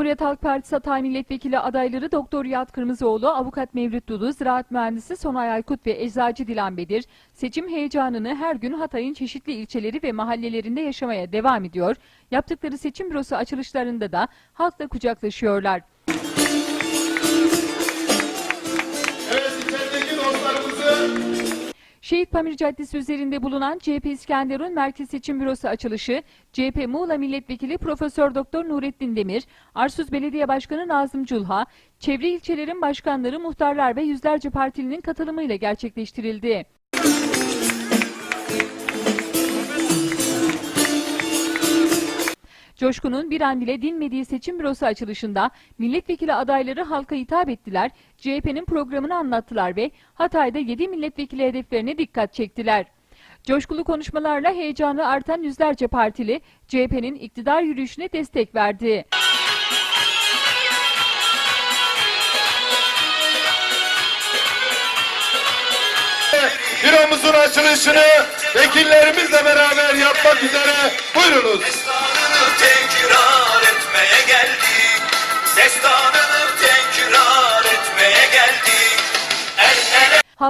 Cumhuriyet Halk Partisi Hatay Milletvekili adayları Doktor Yat Kırmızıoğlu, Avukat Mevlüt Dudu, Ziraat Mühendisi Sonay Aykut ve Eczacı Dilan Bedir, seçim heyecanını her gün Hatay'ın çeşitli ilçeleri ve mahallelerinde yaşamaya devam ediyor. Yaptıkları seçim bürosu açılışlarında da halkla kucaklaşıyorlar. Şehit Pamir Caddesi üzerinde bulunan CHP İskenderun Merkez Seçim Bürosu açılışı, CHP Muğla Milletvekili Profesör Doktor Nurettin Demir, Arsuz Belediye Başkanı Nazım Culha, çevre ilçelerin başkanları, muhtarlar ve yüzlerce partilinin katılımıyla gerçekleştirildi. Coşkun'un bir an bile dinmediği seçim bürosu açılışında milletvekili adayları halka hitap ettiler, CHP'nin programını anlattılar ve Hatay'da 7 milletvekili hedeflerine dikkat çektiler. Coşkulu konuşmalarla heyecanı artan yüzlerce partili CHP'nin iktidar yürüyüşüne destek verdi. büromuzun açılışını vekillerimizle beraber yapmak üzere buyurunuz.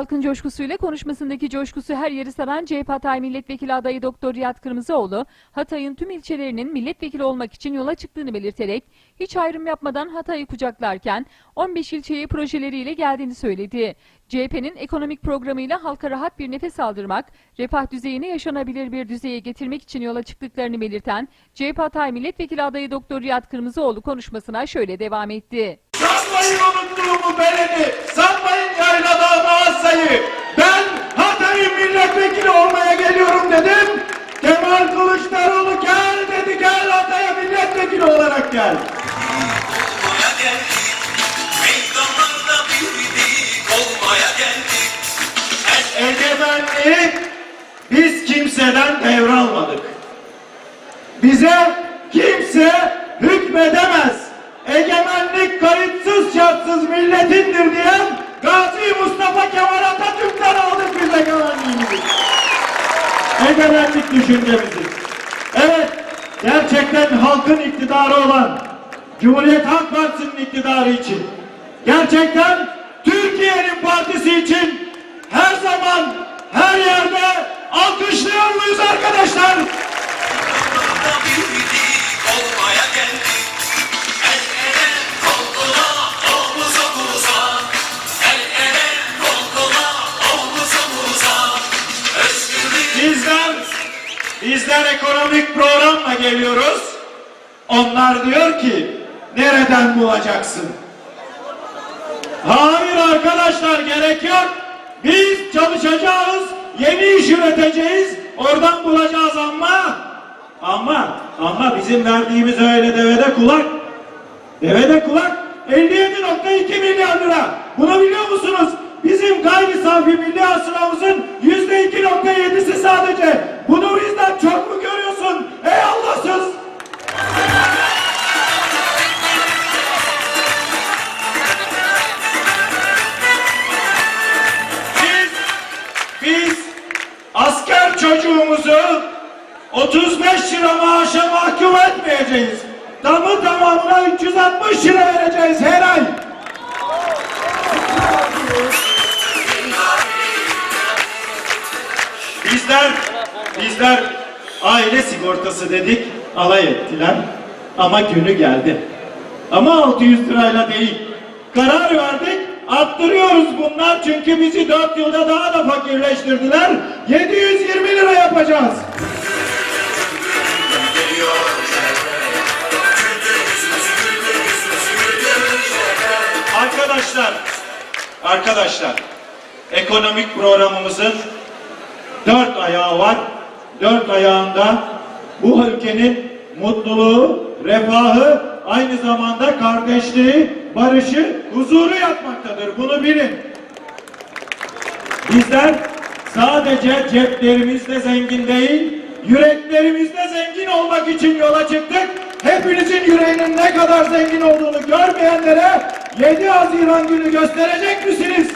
Halkın coşkusuyla konuşmasındaki coşkusu her yeri saran CHP Hatay Milletvekili adayı Doktor Riyad Kırmızıoğlu, Hatay'ın tüm ilçelerinin milletvekili olmak için yola çıktığını belirterek hiç ayrım yapmadan Hatay'ı kucaklarken 15 ilçeye projeleriyle geldiğini söyledi. CHP'nin ekonomik programıyla halka rahat bir nefes aldırmak, refah düzeyini yaşanabilir bir düzeye getirmek için yola çıktıklarını belirten CHP Hatay Milletvekili adayı Doktor Riyad Kırmızıoğlu konuşmasına şöyle devam etti. Sanmayın unuttuğumu beledi, sanmayın yayladağımı Asya'yı. Ben Hatay'ın milletvekili olmaya geliyorum dedim. Kemal Kılıçdaroğlu gel dedi, gel Hatay'a milletvekili olarak gel. El Egemenliği biz kimseden devralmadık. Bize kimse hükmedemez. Egemenlik kayıtsız şartsız milletindir diyen Gazi Mustafa Kemal Atatürk'ten aldık biz egemenliğimizi. Egemenlik düşüncemizi. Evet, gerçekten halkın iktidarı olan Cumhuriyet Halk Partisi'nin iktidarı için, gerçekten Türkiye'nin partisi için her zaman, her yerde alkışlıyor muyuz arkadaşlar? olmaya geldik. Bizler ekonomik programla geliyoruz. Onlar diyor ki, nereden bulacaksın? Hayır arkadaşlar gerek yok. Biz çalışacağız, yeni iş üreteceğiz, oradan bulacağız ama ama ama bizim verdiğimiz öyle devede kulak. Devede kulak 57.2 milyar lira. Bunu biliyor musunuz? Bizim gayri safi milli hasılamızın yüzde 2.7'si sadece. Bunu bizden çok mu görüyorsun? Ey Allahsız! Biz, biz asker çocuğumuzu 35 lira maaşa mahkum etmeyeceğiz. Tamı tamamına 360 lira vereceğiz her ay. Bizler, bizler aile sigortası dedik, alay ettiler. Ama günü geldi. Ama 600 lirayla değil. Karar verdik, arttırıyoruz bunlar çünkü bizi 4 yılda daha da fakirleştirdiler. 720 lira yapacağız. Arkadaşlar, arkadaşlar, ekonomik programımızın dört ayağı var. Dört ayağında bu ülkenin mutluluğu, refahı, aynı zamanda kardeşliği, barışı, huzuru yapmaktadır. Bunu bilin. Bizler sadece ceplerimizde zengin değil, yüreklerimizde zengin olmak için yola çıktık. Hepinizin yüreğinin ne kadar zengin olduğunu görmeyenlere 7 Haziran günü gösterecek misiniz?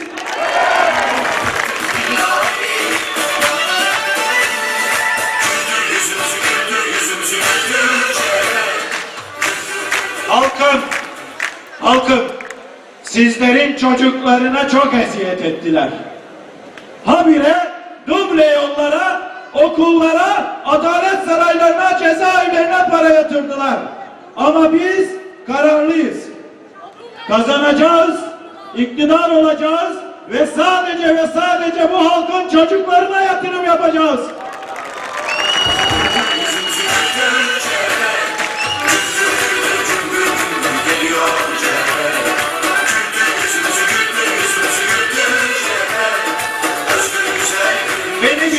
Sizlerin çocuklarına çok eziyet ettiler. Habire duble yollara, okullara, adalet saraylarına, cezaevlerine para yatırdılar. Ama biz kararlıyız. Kazanacağız, iktidar olacağız ve sadece ve sadece bu halkın çocuklarına yatırım yapacağız.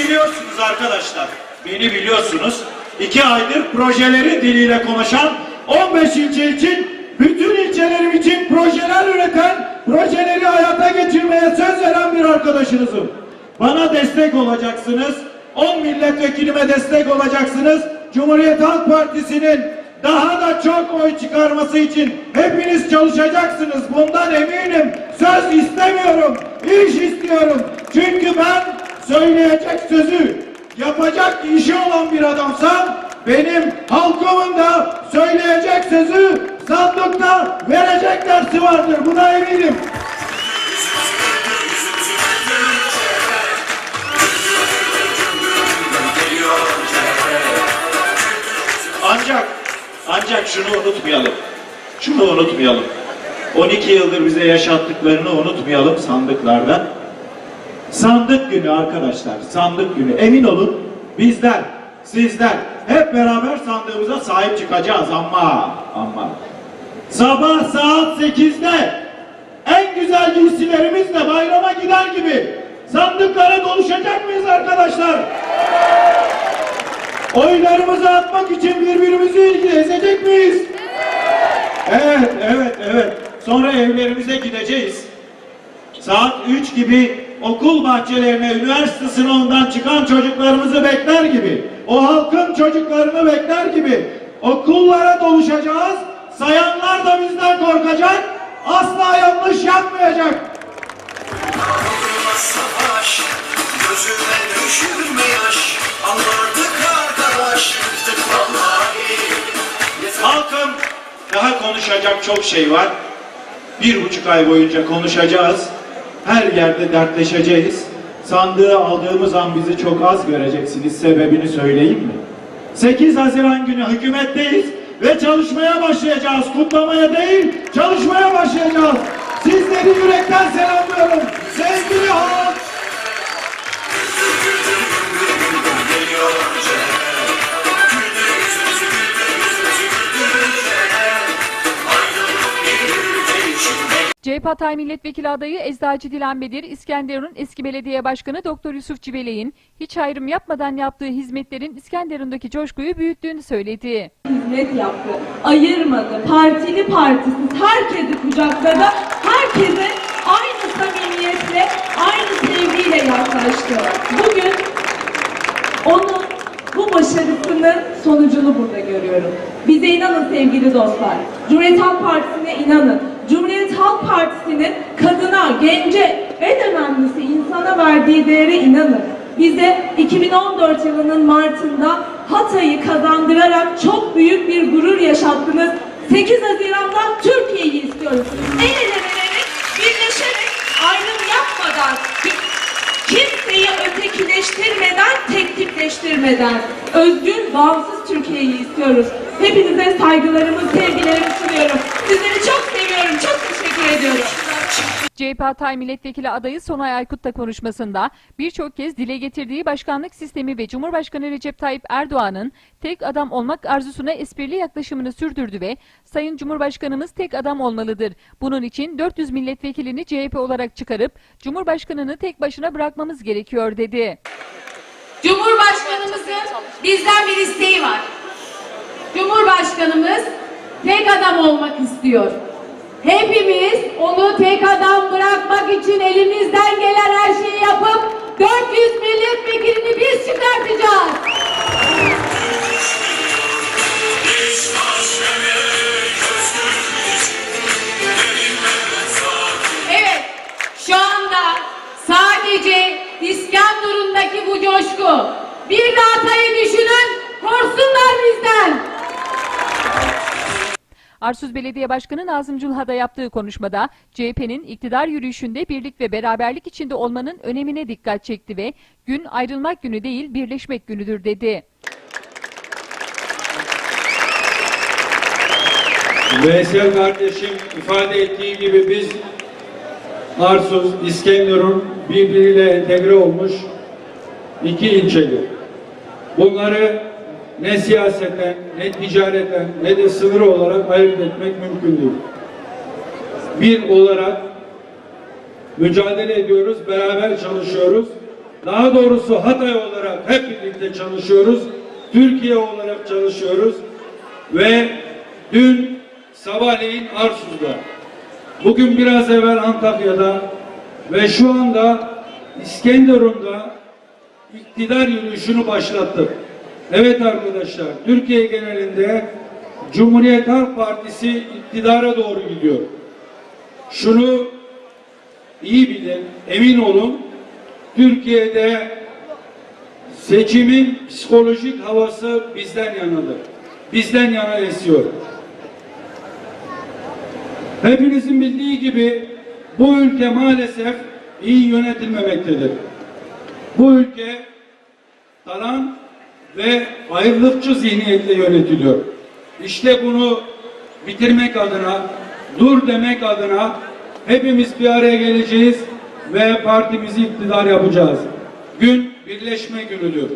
Biliyorsunuz arkadaşlar. Beni biliyorsunuz. İki aydır projeleri diliyle konuşan 15 ilçe için bütün ilçelerim için projeler üreten, projeleri hayata geçirmeye söz veren bir arkadaşınızım. Bana destek olacaksınız. 10 milletvekilime destek olacaksınız. Cumhuriyet Halk Partisi'nin daha da çok oy çıkarması için hepiniz çalışacaksınız. Bundan eminim. Söz istemiyorum. iş istiyorum. Çünkü ben söyleyecek sözü, yapacak işi olan bir adamsam benim halkımın da söyleyecek sözü sandıkta verecek dersi vardır. Buna eminim. Ancak ancak şunu unutmayalım. Şunu unutmayalım. 12 yıldır bize yaşattıklarını unutmayalım sandıklarda. Sandık günü arkadaşlar, sandık günü. Emin olun bizler, sizler hep beraber sandığımıza sahip çıkacağız ama ama. Sabah saat 8'de en güzel giysilerimizle bayrama gider gibi sandıklara doluşacak mıyız arkadaşlar? Oylarımızı atmak için birbirimizi ezecek miyiz? Evet, evet, evet. Sonra evlerimize gideceğiz. Saat 3 gibi okul bahçelerine, üniversite sınavından çıkan çocuklarımızı bekler gibi, o halkın çocuklarını bekler gibi okullara doluşacağız. Sayanlar da bizden korkacak, asla yanlış yapmayacak. Savaş Gözüme düşürme yaş Anlardık arkadaş vallahi Halkım daha konuşacak çok şey var. Bir buçuk ay boyunca konuşacağız. Her yerde dertleşeceğiz. Sandığı aldığımız an bizi çok az göreceksiniz. Sebebini söyleyeyim mi? 8 Haziran günü hükümetteyiz ve çalışmaya başlayacağız. Kutlamaya değil, çalışmaya başlayacağız. Sizleri yürekten selamlıyorum. Sevgili halk. CHP Hatay Milletvekili adayı Eczacı Dilan Bedir, İskenderun eski belediye başkanı Doktor Yusuf Civelek'in hiç ayrım yapmadan yaptığı hizmetlerin İskenderun'daki coşkuyu büyüttüğünü söyledi. hizmet yaptı. Ayırmadı. Partili partisiz herkesi kucakladı. Herkese aynı samimiyetle, aynı sevgiyle yaklaştı. Bugün onun bu başarısının sonucunu burada görüyorum. Bize inanın sevgili dostlar. Cumhuriyet Halk Partisi'ne inanın. Cumhuriyet Halk Partisi'nin kadına, gence, en önemlisi insana verdiği değere inanın. Bize 2014 yılının Mart'ında Hatay'ı kazandırarak çok büyük bir gurur yaşattınız. 8 Haziran'da Türkiye'yi istiyoruz. El ele vererek, birleşerek, ayrım yapmadan, kimseyi ötekileştirmeden, tek tipleştirmeden özgür, bağımsız Türkiye'yi istiyoruz. Hepinize saygılarımı, sevgilerimi sunuyorum. Sizleri çok seviyorum, çok teşekkür ediyorum. CHP Hatay Milletvekili adayı Sonay Aykut da konuşmasında birçok kez dile getirdiği başkanlık sistemi ve Cumhurbaşkanı Recep Tayyip Erdoğan'ın tek adam olmak arzusuna esprili yaklaşımını sürdürdü ve Sayın Cumhurbaşkanımız tek adam olmalıdır. Bunun için 400 milletvekilini CHP olarak çıkarıp Cumhurbaşkanını tek başına bırakmamız gerekiyor dedi. Cumhurbaşkanımızın bizden bir isteği var. Cumhurbaşkanımız tek adam olmak istiyor. Hepimiz onu tek adam bırakmak için elimizden gelen her şeyi yapıp 400 milletvekilini biz çıkartacağız. Evet, şu anda sadece İskenderun'daki bu coşku. Bir de Hatay'ı düşünün, korksunlar bizden. Arsuz Belediye Başkanı Nazım Culha da yaptığı konuşmada CHP'nin iktidar yürüyüşünde birlik ve beraberlik içinde olmanın önemine dikkat çekti ve gün ayrılmak günü değil birleşmek günüdür dedi. Veysel kardeşim ifade ettiği gibi biz Arsuz, İskenderun birbiriyle entegre olmuş iki ilçedir. Bunları ne siyaseten, ne ticareten, ne de sınır olarak ayırt etmek mümkün değil. Bir olarak mücadele ediyoruz, beraber çalışıyoruz. Daha doğrusu Hatay olarak hep birlikte çalışıyoruz. Türkiye olarak çalışıyoruz. Ve dün sabahleyin Arsuz'da, bugün biraz evvel Antakya'da ve şu anda İskenderun'da iktidar yürüyüşünü başlattık. Evet arkadaşlar, Türkiye genelinde Cumhuriyet Halk Partisi iktidara doğru gidiyor. Şunu iyi bilin, emin olun, Türkiye'de seçimin psikolojik havası bizden yanadır. Bizden yana esiyor. Hepinizin bildiği gibi bu ülke maalesef iyi yönetilmemektedir. Bu ülke talan ve ayrılıkçı zihniyetle yönetiliyor. İşte bunu bitirmek adına, dur demek adına hepimiz bir araya geleceğiz ve partimizi iktidar yapacağız. Gün birleşme günüdür.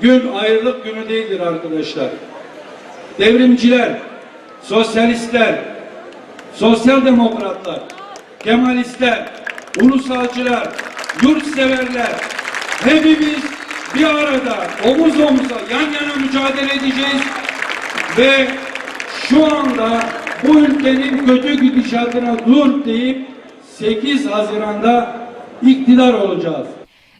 Gün ayrılık günü değildir arkadaşlar. Devrimciler, sosyalistler, sosyal demokratlar, kemalistler, ulusalcılar, yurtseverler hepimiz bir arada omuz omuza yan yana mücadele edeceğiz ve şu anda bu ülkenin kötü gidişatına dur deyip 8 Haziran'da iktidar olacağız.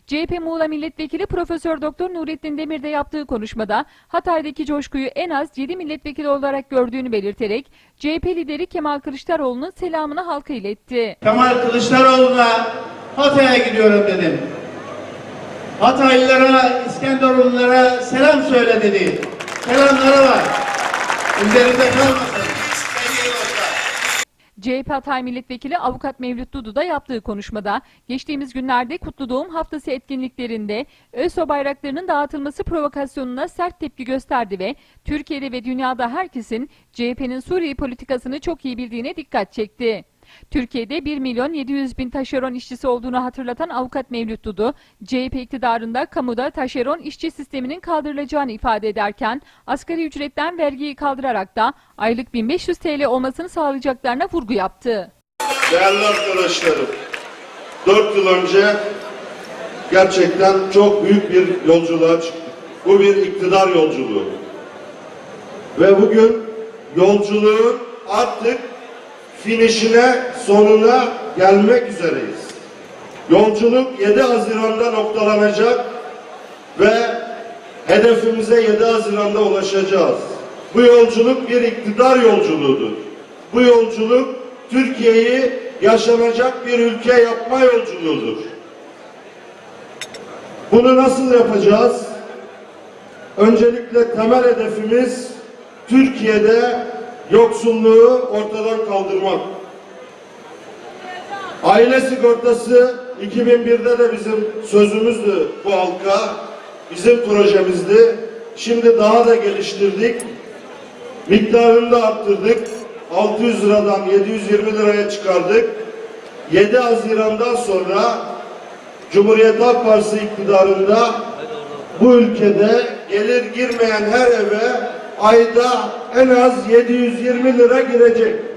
CHP Muğla Milletvekili Profesör Doktor Nurettin Demir de yaptığı konuşmada Hatay'daki coşkuyu en az 7 milletvekili olarak gördüğünü belirterek CHP lideri Kemal Kılıçdaroğlu'nun selamını halka iletti. Kemal Kılıçdaroğlu'na Hatay'a gidiyorum dedim. Hataylılara, İskenderunlulara selam söyle dedi. Selamları var. Üzerinde kalmasın. CHP Hatay Milletvekili Avukat Mevlüt Dudu da yaptığı konuşmada geçtiğimiz günlerde Kutlu Doğum Haftası etkinliklerinde ÖSO bayraklarının dağıtılması provokasyonuna sert tepki gösterdi ve Türkiye'de ve dünyada herkesin CHP'nin Suriye politikasını çok iyi bildiğine dikkat çekti. Türkiye'de 1 milyon 700 bin taşeron işçisi olduğunu hatırlatan avukat Mevlüt Dudu, CHP iktidarında kamuda taşeron işçi sisteminin kaldırılacağını ifade ederken asgari ücretten vergiyi kaldırarak da aylık 1500 TL olmasını sağlayacaklarına vurgu yaptı. Değerli arkadaşlarım, dört yıl önce gerçekten çok büyük bir yolculuğa çıktık. Bu bir iktidar yolculuğu. Ve bugün yolculuğun artık finişine, sonuna gelmek üzereyiz. Yolculuk 7 Haziran'da noktalanacak ve hedefimize 7 Haziran'da ulaşacağız. Bu yolculuk bir iktidar yolculuğudur. Bu yolculuk Türkiye'yi yaşanacak bir ülke yapma yolculuğudur. Bunu nasıl yapacağız? Öncelikle temel hedefimiz Türkiye'de yoksulluğu ortadan kaldırmak. Aile sigortası 2001'de de bizim sözümüzdü bu halka. Bizim projemizdi. Şimdi daha da geliştirdik. Miktarını da arttırdık. 600 liradan 720 liraya çıkardık. 7 Haziran'dan sonra Cumhuriyet Halk Partisi iktidarında bu ülkede gelir girmeyen her eve ayda en az 720 lira girecek.